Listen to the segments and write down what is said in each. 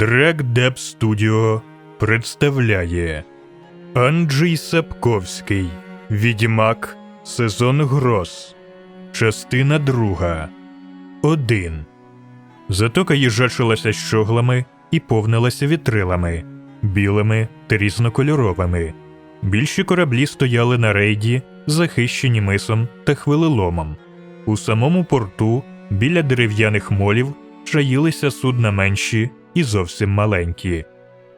Дрек Деп Студіо представляє Анджій Сапковський Відьмак Сезон Гроз Частина друга 1 Затока їжачилася щоглами і повнилася вітрилами, білими та різнокольоровими. Більші кораблі стояли на рейді, захищені мисом та хвилеломом. У самому порту, біля дерев'яних молів, чаїлися судна менші і зовсім маленькі.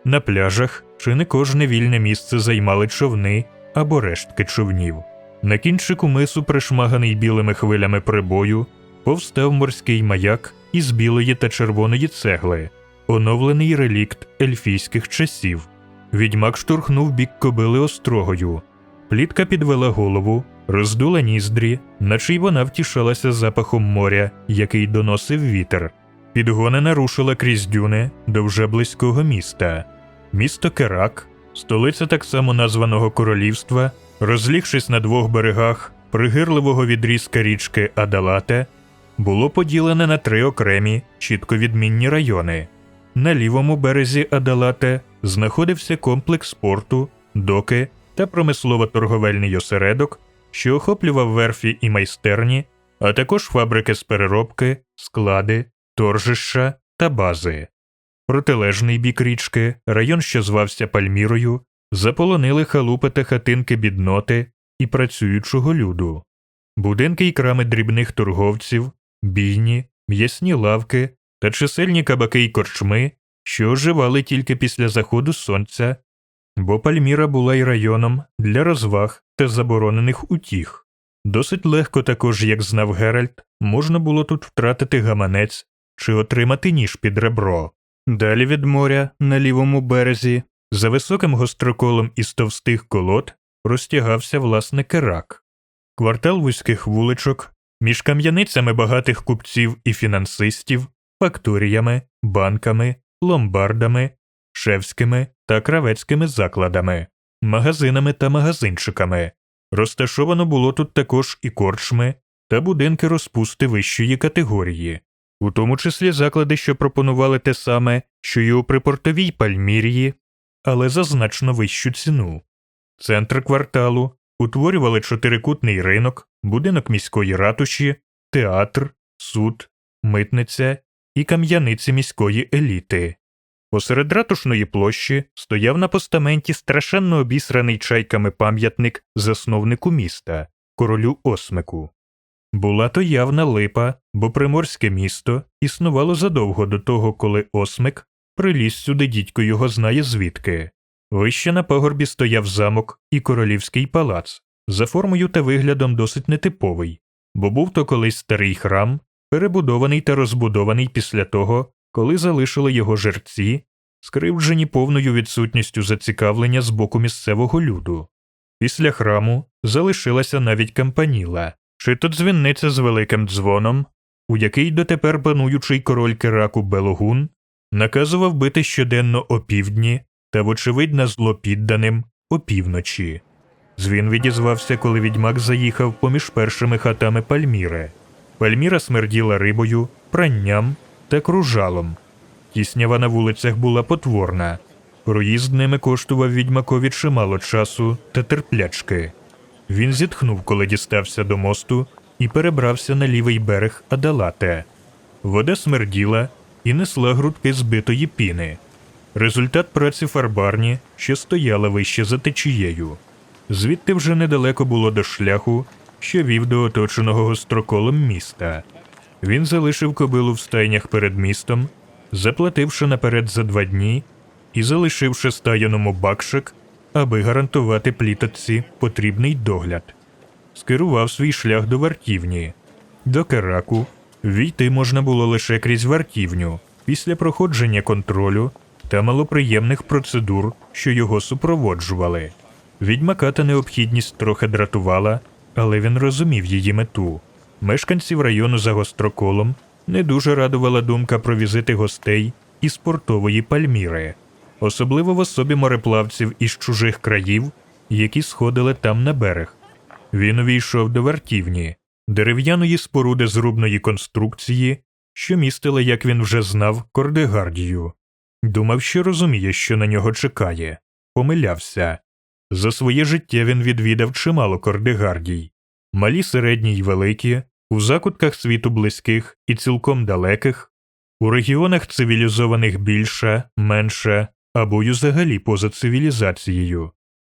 На пляжах чи не кожне вільне місце займали човни або рештки човнів. На кінчику мису, пришмаганий білими хвилями прибою, повстав морський маяк із білої та червоної цегли, оновлений релікт ельфійських часів. Відьмак штурхнув бік кобили острогою. Плітка підвела голову, роздула ніздрі, наче й вона втішалася запахом моря, який доносив вітер. Підгонена рушила крізь дюни до вже близького міста. Місто Керак, столиця так само названого королівства, розлігшись на двох берегах пригирливого відрізка річки Адалате, було поділене на три окремі, чітко відмінні райони. На лівому березі Адалате знаходився комплекс спорту, доки та промислово-торговельний осередок, що охоплював верфі і майстерні, а також фабрики з переробки, склади, торжища та бази. Протилежний бік річки, район, що звався Пальмірою, заполонили халупи та хатинки бідноти і працюючого люду, будинки й крами дрібних торговців, бійні, м'ясні лавки та чисельні кабаки й корчми, що оживали тільки після заходу сонця, бо Пальміра була й районом для розваг та заборонених утіх. Досить легко також, як знав Геральт, можна було тут втратити гаманець чи отримати ніж під ребро. Далі від моря, на лівому березі, за високим гостроколом із товстих колод, розтягався власне керак. Квартал вузьких вуличок, між кам'яницями багатих купців і фінансистів, факторіями, банками, ломбардами, шевськими та кравецькими закладами, магазинами та магазинчиками. Розташовано було тут також і корчми та будинки розпусти вищої категорії, у тому числі заклади, що пропонували те саме, що й у припортовій Пальмірії, але за значно вищу ціну. Центр кварталу утворювали чотирикутний ринок, будинок міської ратуші, театр, суд, митниця і кам'яниці міської еліти. Посеред ратушної площі стояв на постаменті страшенно обісраний чайками пам'ятник засновнику міста, королю Осмику. Була то явна липа, бо приморське місто існувало задовго до того, коли Осмик приліз сюди дідько його знає звідки. Вище на пагорбі стояв замок і королівський палац, за формою та виглядом досить нетиповий, бо був то колись старий храм, перебудований та розбудований після того, коли залишили його жерці, скривджені повною відсутністю зацікавлення з боку місцевого люду. Після храму залишилася навіть кампаніла, чи то дзвінниця з великим дзвоном, у який дотепер пануючий король Кераку Белогун наказував бити щоденно опівдні та, вочевидь, на зло підданим опівночі. Дзвін відізвався, коли відьмак заїхав поміж першими хатами Пальміри. Пальміра смерділа рибою, пранням та кружалом. Тіснява на вулицях була потворна. Проїзд ними коштував відьмакові чимало часу та терплячки. Він зітхнув, коли дістався до мосту, і перебрався на лівий берег Адалате. Вода смерділа і несла грудки збитої піни. Результат праці фарбарні, що стояла вище за течією. Звідти вже недалеко було до шляху, що вів до оточеного гостроколом міста. Він залишив кобилу в стайнях перед містом, заплативши наперед за два дні і залишивши стаяному бакшик, аби гарантувати пліточці потрібний догляд. Скерував свій шлях до вартівні. До Кераку війти можна було лише крізь вартівню після проходження контролю та малоприємних процедур, що його супроводжували. Відьмака та необхідність трохи дратувала, але він розумів її мету. Мешканців району за гостроколом не дуже радувала думка про візити гостей із портової пальміри, особливо в особі мореплавців із чужих країв, які сходили там на берег. Він увійшов до вартівні, дерев'яної споруди зрубної конструкції, що містила, як він вже знав, кордегардію. Думав, що розуміє, що на нього чекає. Помилявся. За своє життя він відвідав чимало кордигардій. Малі, середні й великі, у закутках світу близьких і цілком далеких, у регіонах цивілізованих більше, менше або й взагалі поза цивілізацією.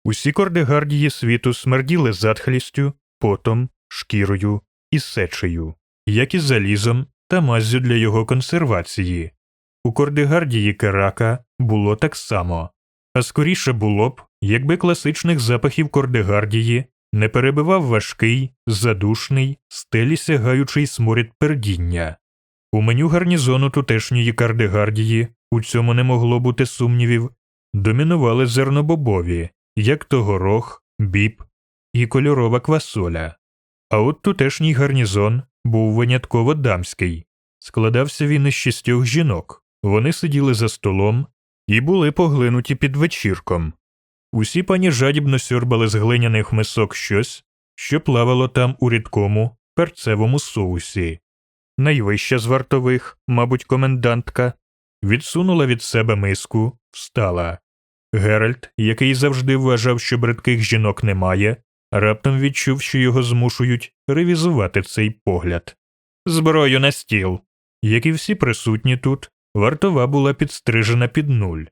Усі кордигардії світу смерділи затхлістю, потом, шкірою і сечею, як і залізом та маззю для його консервації. У кордигардії Керака було так само, а скоріше було б, якби класичних запахів кордигардії не перебивав важкий, задушний, стелі сягаючий сморід пердіння. У меню гарнізону тутешньої кардигардії у цьому не могло бути сумнівів, домінували зернобобові, як то горох, біб і кольорова квасоля. А от тутешній гарнізон був винятково дамський. Складався він із шістьох жінок. Вони сиділи за столом і були поглинуті під вечірком. Усі пані жадібно сьорбали з глиняних мисок щось, що плавало там у рідкому, перцевому соусі. Найвища з вартових, мабуть, комендантка, відсунула від себе миску, встала. Геральт, який завжди вважав, що бридких жінок немає, раптом відчув, що його змушують ревізувати цей погляд. Зброю на стіл. Як і всі присутні тут, вартова була підстрижена під нуль.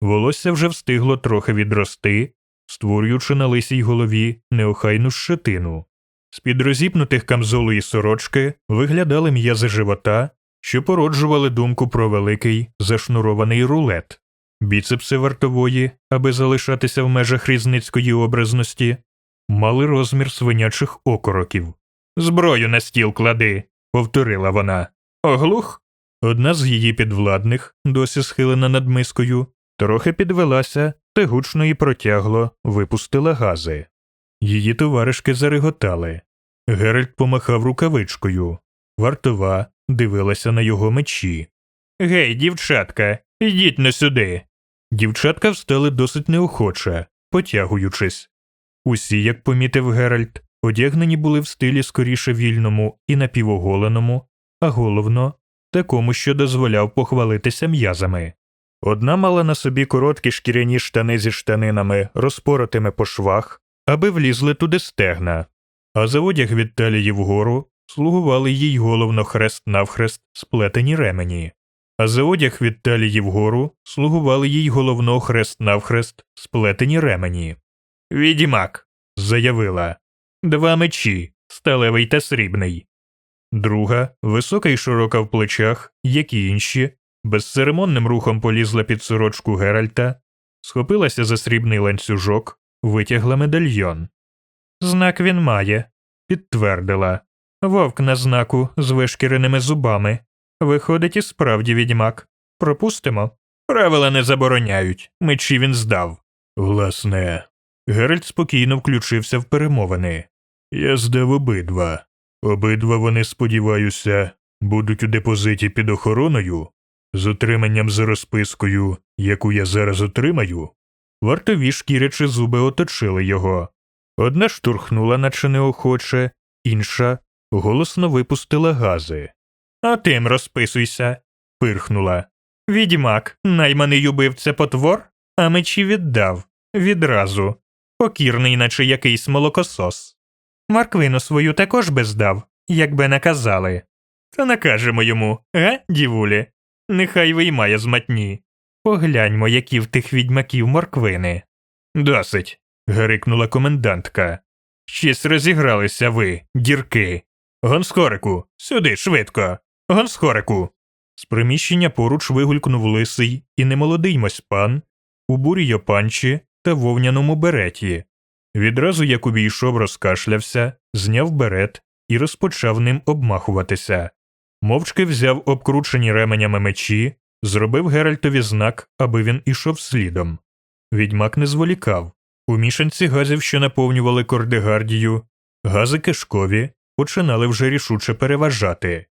Волосся вже встигло трохи відрости, створюючи на лисій голові неохайну щетину. З під розіпнутих камзолу і сорочки виглядали м'язи живота, що породжували думку про великий зашнурований рулет. Біцепси вартової, аби залишатися в межах різницької образності, мали розмір свинячих окороків. Зброю на стіл клади, повторила вона. Оглух? Одна з її підвладних, досі схилена над мискою, трохи підвелася та гучно і протягло випустила гази. Її товаришки зареготали. Геральт помахав рукавичкою. Вартова дивилася на його мечі. Гей, дівчатка, йдіть на сюди. Дівчатка встали досить неохоче, потягуючись. Усі, як помітив Геральт, одягнені були в стилі скоріше вільному і напівоголеному, а головно такому, що дозволяв похвалитися м'язами. Одна мала на собі короткі шкіряні штани зі штанинами, розпоротими по швах, аби влізли туди стегна, а за одяг від талії вгору слугували їй головно хрест навхрест сплетені ремені, а за одяг від талії вгору слугували їй головно хрест навхрест сплетені ремені. Відімак, заявила, два мечі, сталевий та срібний. Друга, висока й широка в плечах, як і інші, безцеремонним рухом полізла під сорочку Геральта, схопилася за срібний ланцюжок, витягла медальйон. Знак він має, підтвердила. Вовк на знаку з вишкіреними зубами. Виходить, і справді відьмак. Пропустимо. Правила не забороняють. Мечі він здав. Власне. Геральт спокійно включився в перемовини. Я здав обидва. Обидва вони, сподіваюся, будуть у депозиті під охороною, з отриманням за розпискою, яку я зараз отримаю. Вартові шкірячі зуби оточили його. Одна штурхнула, наче неохоче, інша голосно випустила гази. А тим розписуйся, пирхнула. Відьмак, найманий убивця потвор, а мечі віддав відразу, покірний, наче якийсь молокосос. Марквину свою також би здав, якби наказали. Та накажемо йому, га, дівулі? Нехай виймає з матні. Погляньмо, які в тих відьмаків морквини. Досить. гарикнула комендантка. Щось розігралися ви, дірки. Гонскорику, сюди, швидко. Гонскорику. З приміщення поруч вигулькнув лисий і немолодий мосьпан у бурій йопанчі та вовняному береті. Відразу як увійшов, розкашлявся, зняв берет і розпочав ним обмахуватися. Мовчки взяв обкручені ременями мечі, зробив Геральтові знак, аби він ішов слідом. Відьмак не зволікав. У мішанці газів, що наповнювали кордегардію, гази кишкові починали вже рішуче переважати.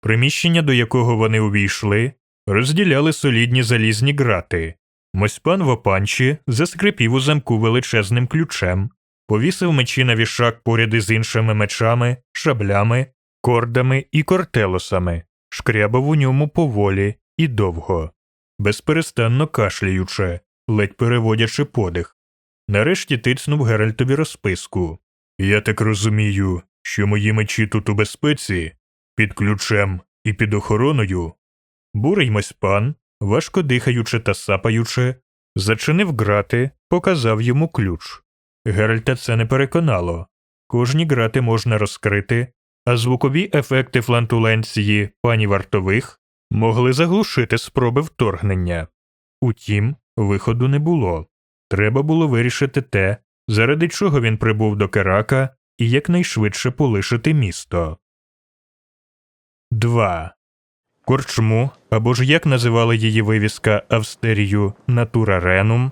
Приміщення, до якого вони увійшли, розділяли солідні залізні грати. Мосьпан в опанчі заскрипів у замку величезним ключем, повісив мечі на вішак поряд із іншими мечами, шаблями, кордами і кортелосами, шкрябав у ньому поволі і довго. безперестанно кашляючи, ледь переводячи подих. Нарешті тицнув Геральтові розписку. Я так розумію, що мої мечі тут у безпеці, під ключем і під охороною. Бурий Мосьпан, важко дихаючи та сапаючи, зачинив грати, показав йому ключ. Геральта це не переконало. Кожні грати можна розкрити, а звукові ефекти флантуленції пані вартових могли заглушити спроби вторгнення. Утім, виходу не було. Треба було вирішити те, заради чого він прибув до Керака і якнайшвидше полишити місто. 2. Корчму, або ж як називали її вивіска Австерію Натура Ренум,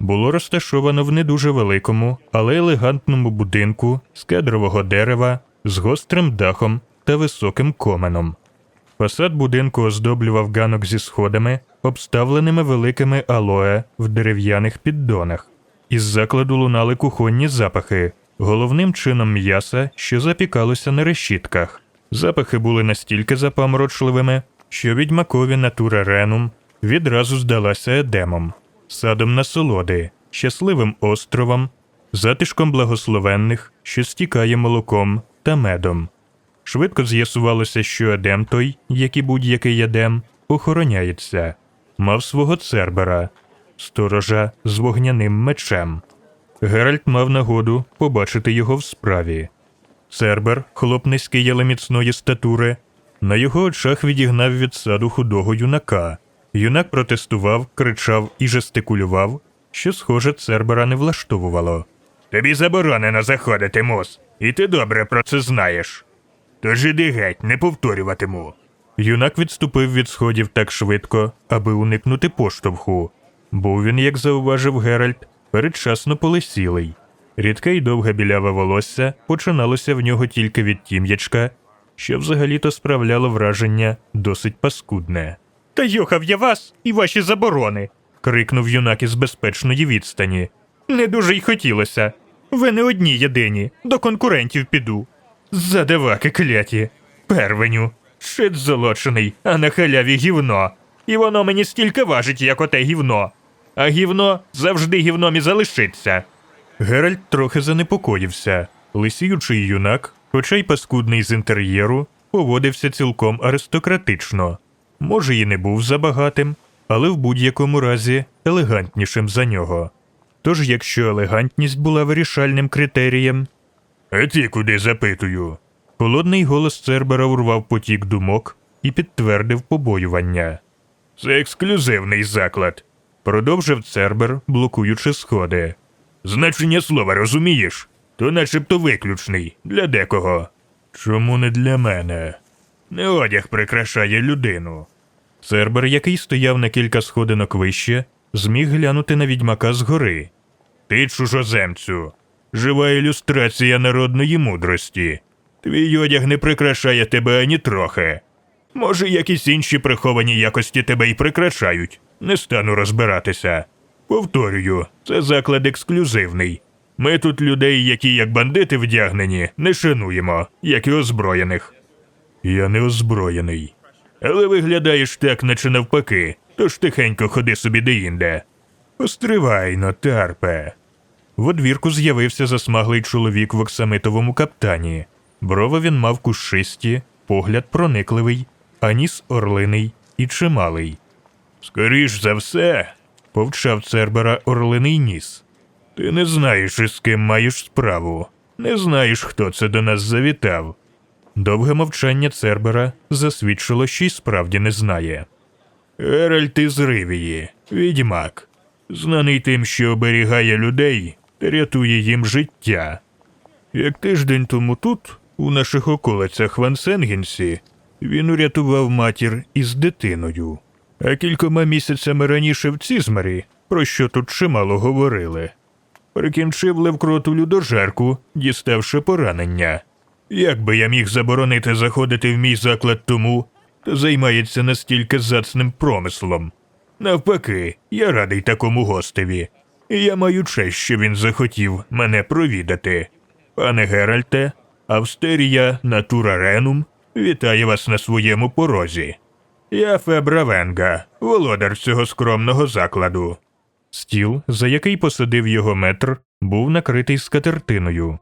було розташовано в не дуже великому, але елегантному будинку з кедрового дерева, з гострим дахом та високим коменом. Фасад будинку оздоблював ганок зі сходами, обставленими великими алоє в дерев'яних піддонах. Із закладу лунали кухонні запахи, головним чином м'яса, що запікалося на решітках. Запахи були настільки запаморочливими, що відьмакові натура Ренум відразу здалася едемом, садом насолоди, щасливим островом, затишком благословенних, що стікає молоком та медом. Швидко з'ясувалося, що едем той, як і будь-який едем, охороняється, мав свого цербера, сторожа з вогняним мечем. Геральт мав нагоду побачити його в справі. Цербер, хлоп низький, але міцної статури, на його очах відігнав від саду худого юнака. Юнак протестував, кричав і жестикулював, що, схоже, Цербера не влаштовувало. Тобі заборонено заходити, мус, і ти добре про це знаєш. Тож іди геть, не повторюватиму. Юнак відступив від сходів так швидко, аби уникнути поштовху. Був він, як зауважив Геральт, передчасно полисілий. Рідке й довге біляве волосся починалося в нього тільки від тім'ячка, що взагалі-то справляло враження досить паскудне. Та йохав я вас і ваші заборони. крикнув юнак із безпечної відстані. Не дуже й хотілося. Ви не одні єдині, до конкурентів піду. Задиваки кляті, первеню, шит золочений, а на халяві гівно. І воно мені стільки важить, як оте гівно. А гівно завжди гівном і залишиться. Геральт трохи занепокоївся. Лисіючий юнак, хоча й паскудний з інтер'єру, поводився цілком аристократично. Може, і не був забагатим, але в будь-якому разі елегантнішим за нього. Тож, якщо елегантність була вирішальним критерієм. А ти куди запитую? Холодний голос Цербера урвав потік думок і підтвердив побоювання. Це ексклюзивний заклад, продовжив Цербер, блокуючи сходи. Значення слова розумієш? То начебто виключний для декого. Чому не для мене? Не одяг прикрашає людину. Цербер, який стояв на кілька сходинок вище, зміг глянути на відьмака згори. Ти, чужоземцю, жива ілюстрація народної мудрості. Твій одяг не прикрашає тебе ані трохи. Може, якісь інші приховані якості тебе й прикрашають. Не стану розбиратися. Повторюю, це заклад ексклюзивний. Ми тут людей, які як бандити вдягнені, не шануємо, як і озброєних. Я не озброєний. Але виглядаєш так, наче навпаки, тож тихенько ходи собі деінде. Постривайно, тарпе. В одвірку з'явився засмаглий чоловік в оксамитовому каптані. Брови він мав кущисті, погляд проникливий, а ніс орлиний і чималий. Скоріш за все, повчав Цербера орлиний ніс. Ти не знаєш, із ким маєш справу, не знаєш, хто це до нас завітав. Довге мовчання Цербера засвідчило, що й справді не знає. Еральд із Ривії, відьмак, знаний тим, що оберігає людей та рятує їм життя. Як тиждень тому тут, у наших околицях в Ансенгінсі, він урятував матір із дитиною, а кількома місяцями раніше в Цізмарі, про що тут чимало говорили, прикінчив левкроту людожерку, діставши поранення. Як би я міг заборонити заходити в мій заклад тому, хто займається настільки зацним промислом? Навпаки, я радий такому гостеві. І я маю честь, що він захотів мене провідати. Пане Геральте, Австерія Натура Ренум вітає вас на своєму порозі. Я Фебра Венга, володар цього скромного закладу. Стіл, за який посадив його метр, був накритий скатертиною.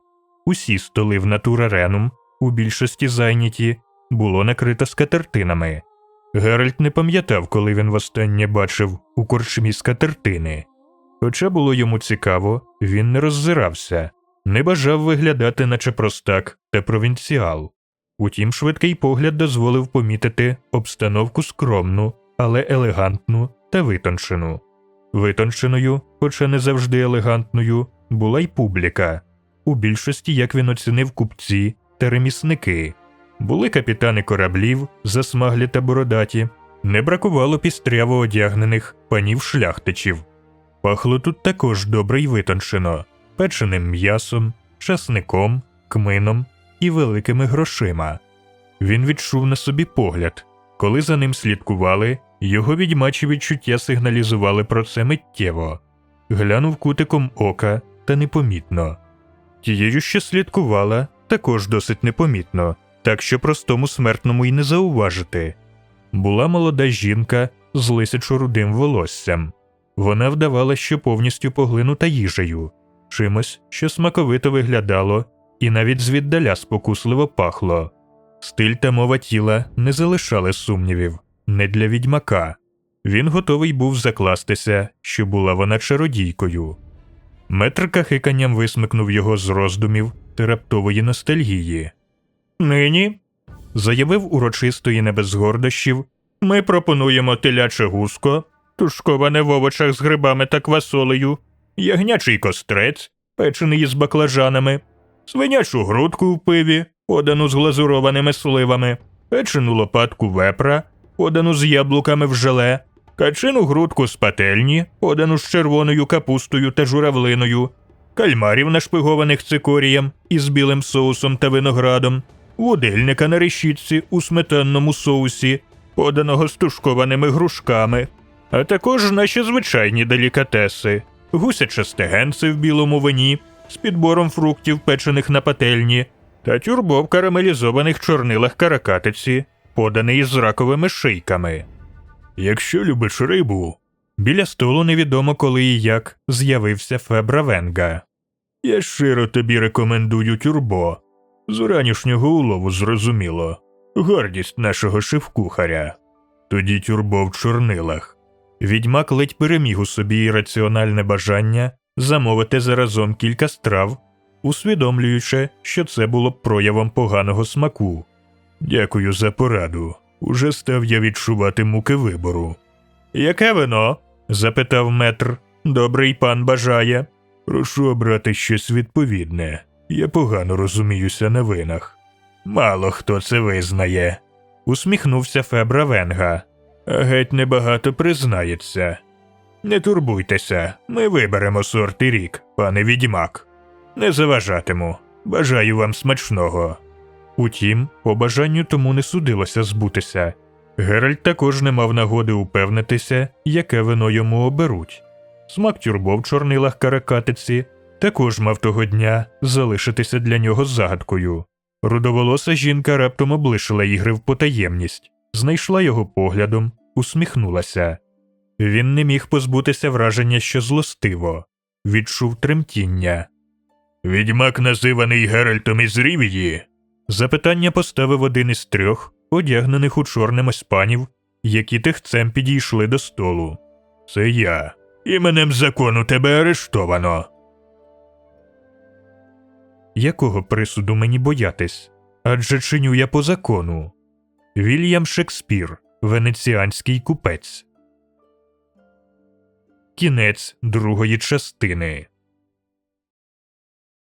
Усі столи в натураренум, у більшості зайняті, було накрито скатертинами. Геральт не пам'ятав, коли він востаннє бачив у корчмі скатертини. Хоча було йому цікаво, він не роззирався, не бажав виглядати, наче простак та провінціал. Утім, швидкий погляд дозволив помітити обстановку скромну, але елегантну та витончену. Витонченою, хоча не завжди елегантною, була й публіка. У більшості, як він оцінив купці та ремісники. Були капітани кораблів, засмаглі та бородаті, не бракувало пістряво одягнених панів шляхтичів. Пахло тут також добре й витончено, печеним м'ясом, часником, кмином і великими грошима. Він відчув на собі погляд. Коли за ним слідкували, його відьмачі відчуття сигналізували про це миттєво. Глянув кутиком ока та непомітно. Тією, що слідкувала, також досить непомітно, так що простому смертному й не зауважити. Була молода жінка з лисячо рудим волоссям. Вона вдавала, що повністю поглинута їжею, чимось, що смаковито виглядало, і навіть звіддаля спокусливо пахло. Стиль та мова тіла не залишали сумнівів, не для відьмака. Він готовий був закластися, що була вона чародійкою. Метр кахиканням висмикнув його з роздумів та раптової ностальгії. Нині, заявив урочисто і не без гордощів, ми пропонуємо теляче гуско, тушковане в овочах з грибами та квасолею, ягнячий кострець, печений із баклажанами, свинячу грудку в пиві, подану з глазурованими сливами, печену лопатку вепра, подану з яблуками в желе, качину грудку з пательні, подану з червоною капустою та журавлиною, кальмарів нашпигованих цикорієм із білим соусом та виноградом, водильника на решітці у сметанному соусі, поданого з тушкованими грушками, а також наші звичайні делікатеси, гусяче стегенце в білому вині з підбором фруктів, печених на пательні, та тюрбо в карамелізованих чорнилах каракатиці, поданий із раковими шийками. Якщо любиш рибу, біля столу невідомо коли і як з'явився Фебра Венга. Я щиро тобі рекомендую тюрбо. З уранішнього улову зрозуміло. Гордість нашого шеф-кухаря. Тоді тюрбо в чорнилах. Відьмак ледь переміг у собі ірраціональне бажання замовити заразом кілька страв, усвідомлюючи, що це було б проявом поганого смаку. Дякую за пораду. Уже став я відчувати муки вибору. Яке вино? запитав метр. Добрий пан бажає. Прошу обрати щось відповідне. Я погано розуміюся на винах. Мало хто це визнає. усміхнувся Фебра Венга. А геть небагато признається. Не турбуйтеся, ми виберемо сорт і рік, пане відьмак. Не заважатиму. Бажаю вам смачного. Утім, по бажанню тому не судилося збутися. Геральт також не мав нагоди упевнитися, яке вино йому оберуть. Смак тюрбо в чорнилах каракатиці також мав того дня залишитися для нього загадкою. Рудоволоса жінка раптом облишила ігри в потаємність, знайшла його поглядом, усміхнулася. Він не міг позбутися враження, що злостиво, відчув тремтіння. Відьмак, називаний Геральтом із Рівії? Запитання поставив один із трьох, одягнених у чорне панів, які тихцем підійшли до столу. Це я. Іменем закону тебе арештовано. Якого присуду мені боятись? Адже чиню я по закону. Вільям Шекспір, венеціанський купець. Кінець другої частини.